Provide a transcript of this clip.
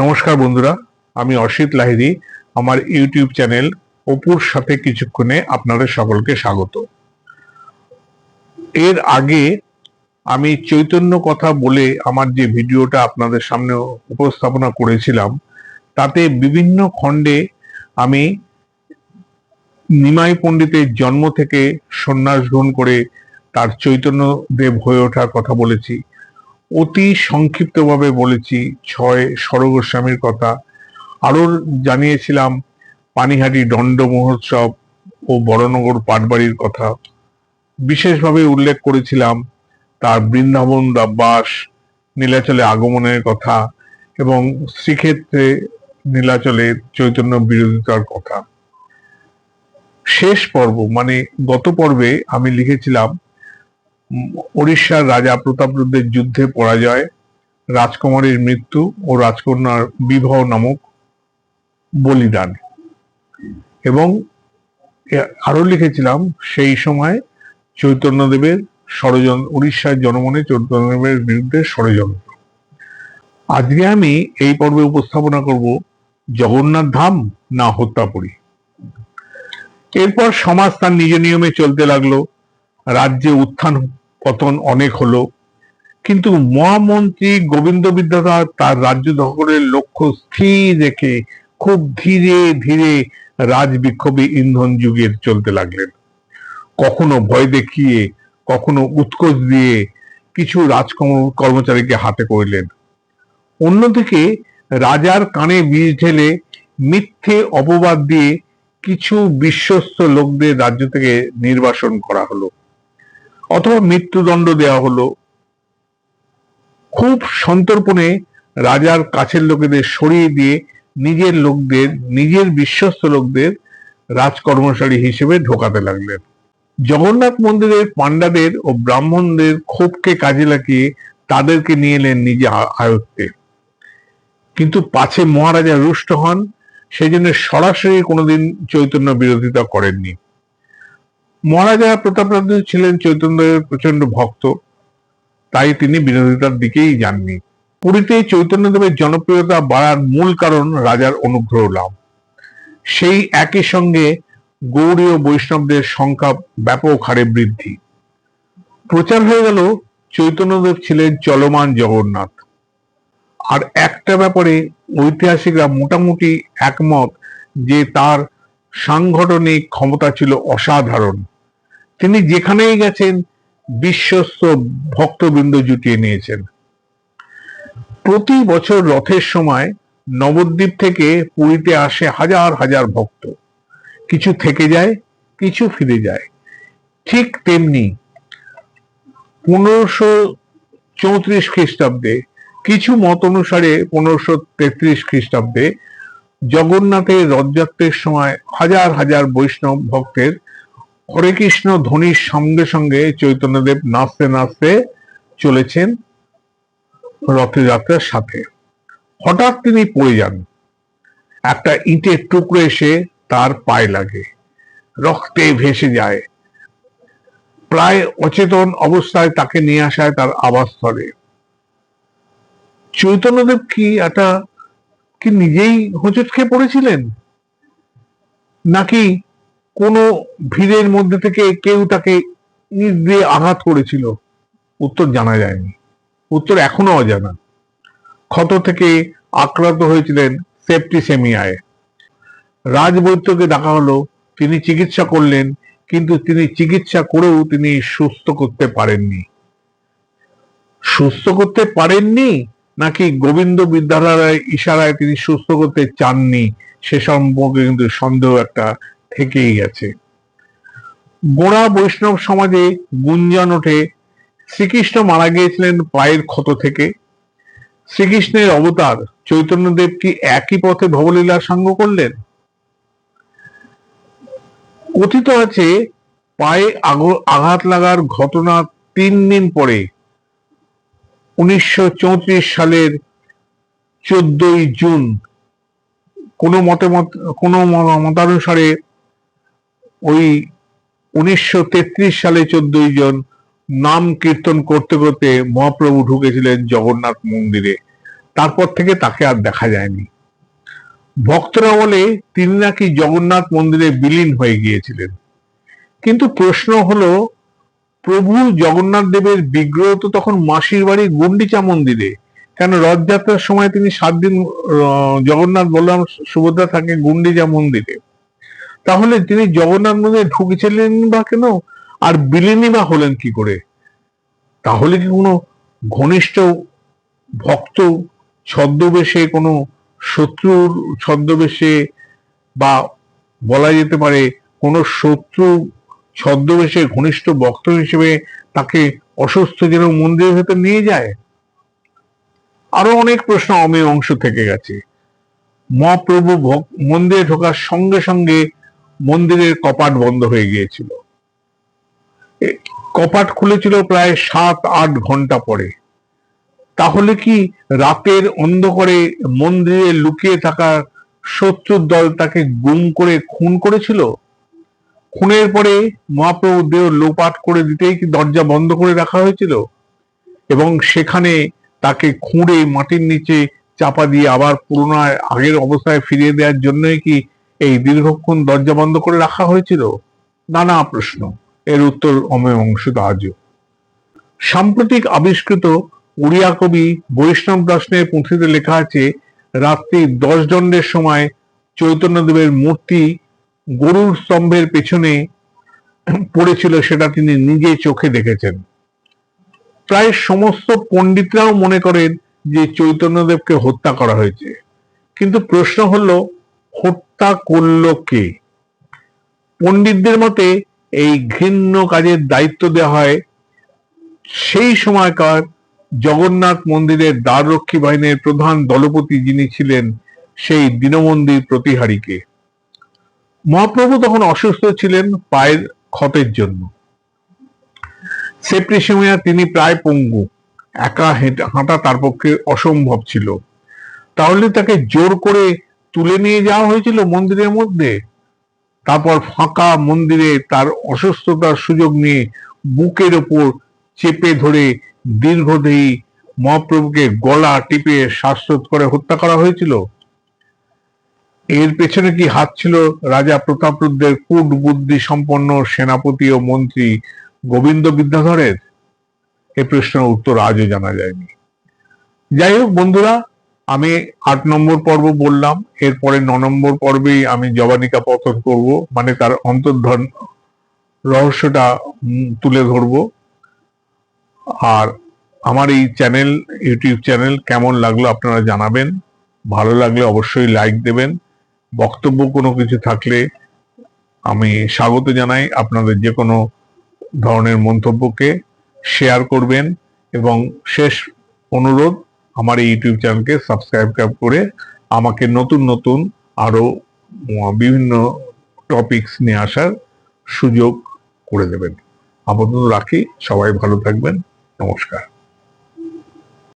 নমস্কার বন্ধুরা, আমি অসিত লাহিরি আমার ইউটিউব চ্যানেল অপুর সাথে কিছুক্ষণে আপনাদের সকলকে স্বাগত। এর আগে আমি চৈতন্য কথা বলে আমার যে ভিডিওটা আপনাদের সামনে উপস্থাপনা করেছিলাম, তাতে বিভিন্ন খণ্ডে আমি নিমাই পণ্ডিতের জন্ম থেকে সন্ন্যাস গ্রহণ করে তার চৈতন্য দেব হয়ে ওঠার কথা বলেছি। অতি সংক্ষিপ্তভাবে বলেছি ছয় সরগোস্বামীর কথা। আরও জানিয়েছিলাম পানিহাটি দণ্ড মহোৎসব ও বড়নগর পাটবাড়ির কথা। বিশেষভাবে উল্লেখ করেছিলাম তার বৃন্দাবন বাস নীলাচলে আগমনের কথা এবং শ্রীক্ষেত্রে নীলাচলে চৈতন্য বিরোধিতার কথা। শেষ পর্ব মানে গত পর্বে আমি লিখেছিলাম ওড়িশার রাজা প্রতাপরুদ্রের যুদ্ধে পরাজয়, রাজকুমারীর মৃত্যু ও রাজকন্যার বিবাহ নামক বলিদান। এবং আরও লিখেছিলাম, সেই সময় চৈতন্যদেবের ষড়যন্ত্র উড়িষ্যার জনমনে চৈতন্যদেবের বিরুদ্ধে ষড়যন্ত্র। আজকে আমি এই পর্বে উপস্থাপনা করব, জগন্নাথ ধাম না হত্যাপুরী। এরপর সমাজ তার নিজ নিয়মে চলতে লাগল, রাজ্যে উত্থান পতন অনেক হলো। কিন্তু মহামন্ত্রী গোবিন্দ বিদ্যাধর তার রাজ্য দখলের লক্ষ্য স্থির রেখে খুব ধীরে ধীরে রাজ বিক্ষোভে ইন্ধন যুগের চলতে লাগলেন। কখনো ভয় দেখিয়ে, কখনো উৎকোচ দিয়ে কিছু রাজকর্ম কর্মচারীকে হাতে করলেন। অন্যদিকে রাজার কানে বীজ ঢেলে মিথ্যে অপবাদ দিয়ে কিছু বিশ্বস্ত লোকদের রাজ্য থেকে নির্বাসন করা হলো। অথবা মৃত্যুদণ্ড দেওয়া হলো। খুব সন্তর্পণে রাজার কাছের লোকেদের সরিয়ে দিয়ে নিজের লোকদের, নিজের বিশ্বস্ত লোকদের রাজকর্মচারী হিসেবে ঢোকাতে লাগলেন। জগন্নাথ মন্দিরের পাণ্ডাদের ও ব্রাহ্মণদের ক্ষোভকে কাজে লাগিয়ে তাদেরকে নিয়ে এলেন নিজে আয়ত্তে। কিন্তু পাছে মহারাজা রুষ্ট হন সেই জন্য সরাসরি কোনোদিন চৈতন্য বিরোধিতা করেননি। মহারাজা প্রতাপরাদ্র ছিলেন চৈতন্যের প্রচণ্ড ভক্ত, তাই তিনি বিরোধিতার দিকেই যাননি। পুরীতে চৈতন্যদেবের জনপ্রিয়তা বাড়ার মূল কারণ রাজার অনুগ্রহ লাভ। সেই একই সঙ্গে গৌড়ীয় বৈষ্ণবদের সংখ্যা ব্যাপক হারে বৃদ্ধি। প্রচার হয়ে গেল, চৈতন্যদেব ছিলেন চলমান জগন্নাথ। আর একটা ব্যাপারে ঐতিহাসিকরা মোটামুটি একমত যে তার সাংগঠনিক ক্ষমতা ছিল অসাধারণ। তিনি যেখানেই গেছেন, বিশ্বস্ত ভক্তবৃন্দ জুটিয়ে নিয়েছেন। প্রতি বছর রথের সময় নবদ্বীপ থেকে পুরীতে আসে হাজার হাজার ভক্ত। কিছু থেকে যায়, কিছু ফিরে যায়। ঠিক তেমনি পনেরোশো চৌত্রিশ খ্রিস্টাব্দে, কিছু মত অনুসারে পনেরোশো তেত্রিশ খ্রিস্টাব্দে জগন্নাথের রথযাত্রার সময় হাজার হাজার বৈষ্ণব ভক্তের হরে কৃষ্ণ ধ্বনির সঙ্গে সঙ্গে চৈতন্যদেব নাচতে নাচতে চলেছেন রথযাত্রার সাথে। হঠাৎ তিনি পড়ে যান। একটা ইটের টুকরো এসে তার পায়ে লাগে। রক্তে ভেসে যায়। প্রায় অচেতন অবস্থায় তাকে নিয়ে আসায় তার আবাসস্থলে। চৈতন্যদেব কি একটা কি নিজেই হোঁচট খেয়ে পড়েছিলেন? নাকি কোনো ভিড়ের মধ্যে থেকে কেউ তাকে ইট দিয়ে আঘাত করেছিল? উত্তর জানা যায়নি। উত্তর এখনও অজানা। ক্ষত থেকে আক্রান্ত হয়েছিলেন সেপ্টিসেমিয়ায় রাজবৈদ্যকে ডাকা হলো, তিনি চিকিৎসা করলেন, কিন্তু তিনি চিকিৎসা করেও তিনি সুস্থ করতে পারেননি। সুস্থ করতে পারেননি? নাকি গোবিন্দ বিদ্যালয়ের ইশারায় তিনি সুস্থ করতে চাননি? সে সম্পর্কে কিন্তু সন্দেহ একটা থেকেই গেছে। গোড়া বৈষ্ণব সমাজে গুঞ্জন ওঠে, শ্রীকৃষ্ণ মারা গিয়েছিলেন পায়ের ক্ষত থেকে। শ্রীকৃষ্ণের অবতার চৈতন্যদেব কি একই পথে ভবলীলার সঙ্গ করলেন? কথিত আছে, পায়ে আঘাত লাগার ঘটনা তিন দিন পরে উনিশশো চৌত্রিশ সালের চোদ্দই জুন, কোনো মতে মত, কোনো মতানুসারে ওই উনিশশো সালে চোদ্দই জন নাম কীর্তন করতে করতে মহাপ্রভু ঢুকেছিলেন জগন্নাথ মন্দিরে। তারপর থেকে তাকে আর দেখা যায়নি। ভক্তরা বলে তিনি নাকি জগন্নাথ মন্দিরে বিলীন হয়ে গিয়েছিলেন। কিন্তু প্রশ্ন হলো প্রভু জগন্নাথ দেবের বিগ্রহ তো তখন মাসির বাড়ি গুন্ডিচা মন্দিরে। কেন রথযাত্রার সময় তিনি সাত দিন জগন্নাথ বললাম সুভদ্রা থাকে গুন্ডিচা মন্দিরে। তাহলে তিনি জগন্নাথ মন্দিরে ঢুকেছিলেন বা কেন? আর বিলীনই বা হলেন কি করে? তাহলে কি কোনো ঘনিষ্ঠ ভক্ত ছদ্মবেশে কোনো শত্রুর ছদ্মবেশে বা বলা যেতে পারে কোনো শত্রু ছদ্মবেশে ঘনিষ্ঠ ভক্ত হিসেবে তাকে অসুস্থ যেন মন্দিরের ভেতর নিয়ে যায়? আরও অনেক প্রশ্ন অমে অংশ থেকে গেছে। মহাপ্রভু মন্দিরে ঢোকার সঙ্গে সঙ্গে মন্দিরের কপাট বন্ধ হয়ে গিয়েছিল। কপাট খুলেছিল প্রায় সাত, আট ঘণ্টা পরে। তাহলে কি রাতের অন্ধকারে মন্দিরে লুকিয়ে থাকা শত্রুর দল তাকে গুম করে, খুন করেছিল? খুনের পরে মহাপ্রভু দেহ লোপাট করে দিতেই কি দরজা বন্ধ করে রাখা হয়েছিল? এবং সেখানে তাকে খুঁড়ে মাটির নিচে চাপা দিয়ে আবার পুনরায় আগের অবস্থায় ফিরিয়ে দেওয়ার জন্যই কি এই দীর্ঘক্ষণ দরজা বন্ধ করে রাখা হয়েছিল? নানা প্রশ্ন। এর উত্তর অমেয় অংশিত আজও। সাম্প্রতিক আবিষ্কৃত উড়িয়া কবি বৈষ্ণব দর্শনের পুঁথিতে লেখা আছে, রাত্রি দশ দণ্ডের সময় চৈতন্যদেবের মূর্তি গরুর স্তম্ভের পেছনে পড়েছিল সেটা তিনি নিজে চোখে দেখেছেন। প্রায় সমস্ত পণ্ডিতরাও মনে করেন যে চৈতন্যদেবকে হত্যা করা হয়েছে। কিন্তু প্রশ্ন হলো, হত্যা করল কে? পণ্ডিতদের মতে এই ঘৃণ্য কাজের দায়িত্ব দেওয়া হয় সেই সময়কার জগন্নাথ মন্দিরের দ্বাররক্ষী বাহিনীর প্রধান দলপতি যিনি ছিলেন সেই দীনমন্দির প্রতিহারীকে। মহাপ্রভু তখন অসুস্থ ছিলেন পায়ের ক্ষতের জন্য। সেপ্রিসিমিয়া তিনি প্রায় পঙ্গু, একা হেঁটে- হাঁটা তার পক্ষে অসম্ভব ছিল। তাহলে তাকে জোর করে তুলে নিয়ে যাওয়া হয়েছিল মন্দিরের মধ্যে? তারপর ফাঁকা মন্দিরে তার অসুস্থতার সুযোগ নিয়ে বুকের ওপর চেপে ধরে দীর্ঘদেহী মহাপ্রভুকে গলা টিপে শ্বাসরোধ করে হত্যা করা হয়েছিল? এর পেছনে কি হাত ছিল রাজা প্রতাপরুদ্রের কূট বুদ্ধি সম্পন্ন সেনাপতি ও মন্ত্রী গোবিন্দ বিদ্যাধরের? এ প্রশ্নের উত্তর আজও জানা যায়নি। যাই হোক বন্ধুরা, আমি আট নম্বর পর্ব বললাম, এরপরে ন নম্বর পর্বেই আমি জবানিকা পতন করব মানে তার অন্তর্ধন রহস্যটা তুলে ধরবো। আর আমার এই চ্যানেল, ইউটিউব চ্যানেল কেমন লাগল আপনারা জানাবেন, ভালো লাগলে অবশ্যই লাইক দেবেন বক্তব্য কোনো কিছু থাকলে আমি স্বাগত জানাই। আপনাদের যে কোনো ধরনের মন্তব্যকে শেয়ার করবেন এবং শেষ অনুরোধ, আমার এই ইউটিউব চ্যানেলকে সাবস্ক্রাইব করে আমাকে নতুন নতুন আরও বিভিন্ন টপিকস নিয়ে আসার সুযোগ করে দেবেন। আপাতত রাখি, সবাই ভালো থাকবেন। নমস্কার।